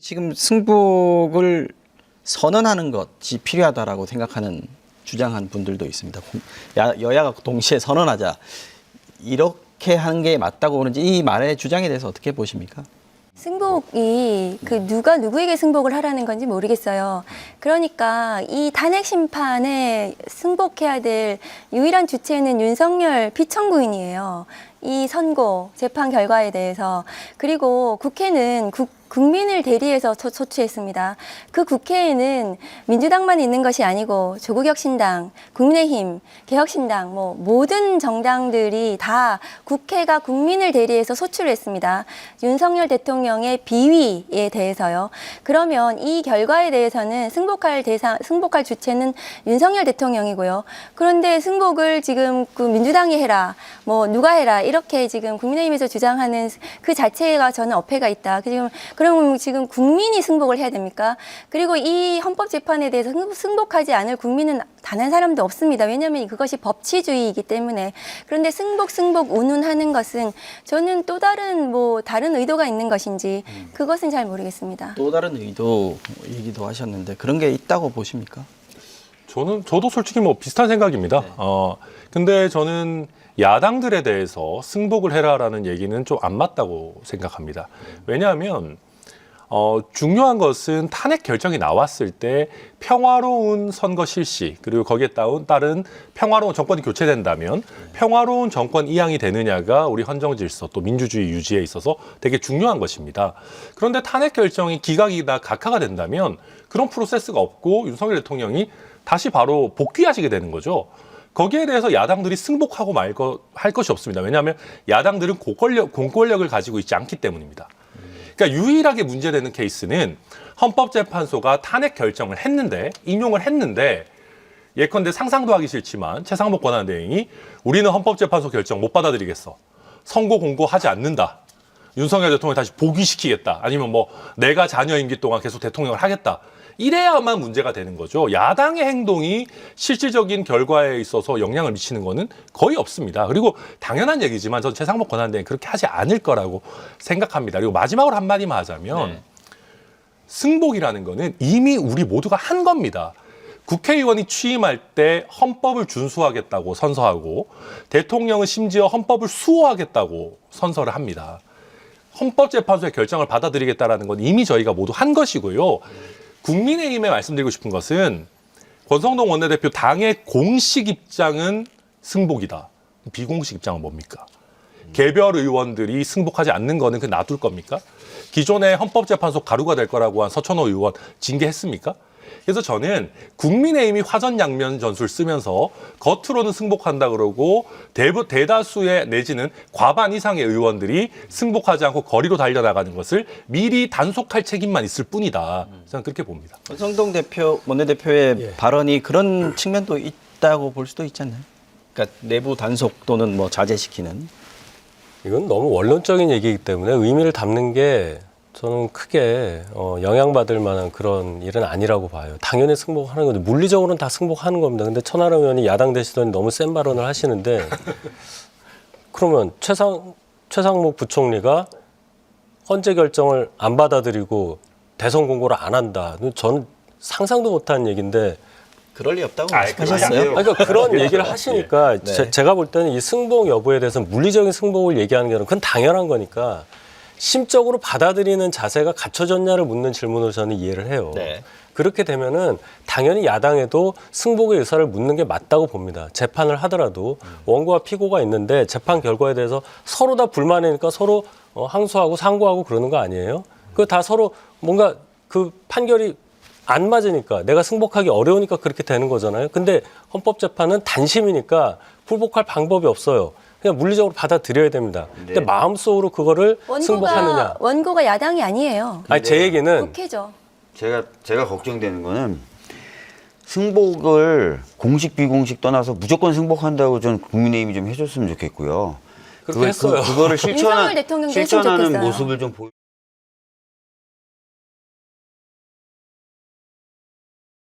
지금 승복을 선언하는 것이 필요하다라고 생각하는 주장한 분들도 있습니다. 여야가 동시에 선언하자 이렇게 하는 게 맞다고 보는지 이 말의 주장에 대해서 어떻게 보십니까? 승복이 그 누가 누구에게 승복을 하라는 건지 모르겠어요. 그러니까 이 탄핵 심판에 승복해야 될 유일한 주체는 윤석열 피청구인이에요. 이 선고 재판 결과에 대해서 그리고 국회는 국, 국민을 대리해서 소- 소추했습니다. 그 국회에는 민주당만 있는 것이 아니고 조국혁신당, 국민의힘, 개혁신당 뭐 모든 정당들이 다 국회가 국민을 대리해서 소추를 했습니다. 윤석열 대통령의 비위에 대해서요. 그러면 이 결과에 대해서는 승복할 대상 승복할 주체는 윤석열 대통령이고요. 그런데 승복을 지금 그 민주당이 해라, 뭐 누가 해라 이렇게 지금 국민의힘에서 주장하는 그 자체가 저는 어폐가 있다. 그 지금 그럼 지금 국민이 승복을 해야 됩니까? 그리고 이 헌법재판에 대해서 승- 승복하지 않을 국민은 단 한 사람도 없습니다. 왜냐하면 그것이 법치주의이기 때문에. 그런데 승복 승복 운운하는 것은 저는 또 다른 뭐 다른 의도가 있는 것인지 그것은 잘 모르겠습니다. 또 다른 의도 얘기도 하셨는데 그런 게 있다고 보십니까? 저는 저도 솔직히 뭐 비슷한 생각입니다. 어 근데 저는 야당들에 대해서 승복을 해라라는 얘기는 좀 안 맞다고 생각합니다. 왜냐하면 어 중요한 것은 탄핵 결정이 나왔을 때 평화로운 선거 실시 그리고 거기에 따른 평화로운 정권이 교체된다면 평화로운 정권 이양이 되느냐가 우리 헌정 질서 또 민주주의 유지에 있어서 되게 중요한 것입니다. 그런데 탄핵 결정이 기각이나 각하가 된다면 그런 프로세스가 없고 윤석열 대통령이 다시 바로 복귀하시게 되는 거죠. 거기에 대해서 야당들이 승복하고 말 거, 할 것이 없습니다. 왜냐하면 야당들은 고권력, 공권력을 가지고 있지 않기 때문입니다. 그러니까 유일하게 문제되는 케이스는 헌법재판소가 탄핵 결정을 했는데 인용을 했는데 예컨대 상상도 하기 싫지만 최상목 권한대행이 우리는 헌법재판소 결정 못 받아들이겠어. 선고 공고하지 않는다. 윤석열 대통령 다시 복위시키겠다. 아니면 뭐 내가 자녀 임기 동안 계속 대통령을 하겠다. 이래야만 문제가 되는 거죠. 야당의 행동이 실질적인 결과에 있어서 영향을 미치는 거는 거의 없습니다. 그리고 당연한 얘기지만 전 최상목 권한대행 그렇게 하지 않을 거라고 생각합니다. 그리고 마지막으로 한마디만 하자면 네. 승복이라는 거는 이미 우리 모두가 한 겁니다. 국회의원이 취임할 때 헌법을 준수하겠다고 선서하고 대통령은 심지어 헌법을 수호하겠다고 선서를 합니다. 헌법재판소의 결정을 받아들이겠다라는 건 이미 저희가 모두 한 것이고요. 국민의힘에 말씀드리고 싶은 것은 권성동 원내대표 당의 공식 입장은 승복이다. 비공식 입장은 뭡니까? 개별 의원들이 승복하지 않는 거는 그 놔둘 겁니까? 기존의 헌법재판소 가루가 될 거라고 한 서천호 의원 징계했습니까? 그래서 저는 국민의힘이 화전양면 전술 쓰면서 겉으로는 승복한다 그러고 대부, 대다수의 내지는 과반 이상의 의원들이 승복하지 않고 거리로 달려나가는 것을 미리 단속할 책임만 있을 뿐이다. 저는 그렇게 봅니다. 권성동 대표 원내대표의 예. 발언이 그런 측면도 있다고 볼 수도 있지 않나요? 그러니까 내부 단속 또는 뭐 자제시키는 이건 너무 원론적인 얘기이기 때문에 의미를 담는 게 저는 크게 어, 영향받을 만한 그런 일은 아니라고 봐요. 당연히 승복하는 건데 물리적으로는 다 승복하는 겁니다. 근데 천하람 의원이 야당 되시더니 너무 센 발언을 하시는데 그러면 최상 최상목 부총리가 헌재 결정을 안 받아들이고 대선 공고를 안 한다. 저는 상상도 못한 얘기인데 그럴 리 없다고 아이, 말씀하셨어요. 그러니까 그런 얘기를 하시니까 네. 제, 가볼 때는 이 승복 여부에 대해서 물리적인 승복을 얘기하는 게 아니라 그건 당연한 거니까 심적으로 받아들이는 자세가 갖춰졌냐를 묻는 질문을 저는 이해를 해요. 네. 그렇게 되면은 당연히 야당에도 승복의 의사를 묻는 게 맞다고 봅니다. 재판을 하더라도 원고와 피고가 있는데 재판 결과에 대해서 서로 다 불만이니까 서로 어, 항소하고 상고하고 그러는 거 아니에요? 그 다 서로 뭔가 그 판결이 안 맞으니까 내가 승복하기 어려우니까 그렇게 되는 거잖아요. 근데 헌법재판은 단심이니까 불복할 방법이 없어요. 그냥 물리적으로 받아들여야 됩니다. 근데 마음속으로 그거를 원고가 승복하느냐? 원고가 야당이 아니에요. 아니 제 얘기는 국회죠. 제가 제가 걱정되는 거는 승복을 공식 비공식 떠나서 무조건 승복한다고 전 국민의힘이 좀 해줬으면 좋겠고요. 그렇게 했어요. 그, 거를 실천한 윤석열 대통령도 했으면 실천하는 좋겠어요. 모습을 좀 보.